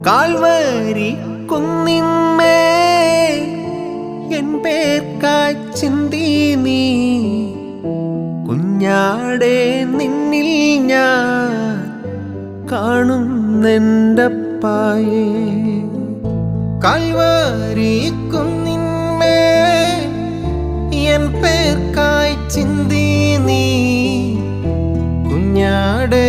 Calvary കുന്നിന്മേ N പേർ ചിന്തി നീ. കുഞ്ഞാടെ നിന്നിൽ ഞാൻ കാണുന്നെണ്ടപ്പായേ കാൽവരി കുന്നിന്മേ എൻ പേർ ചിന്തി നീ. കുഞ്ഞാടെ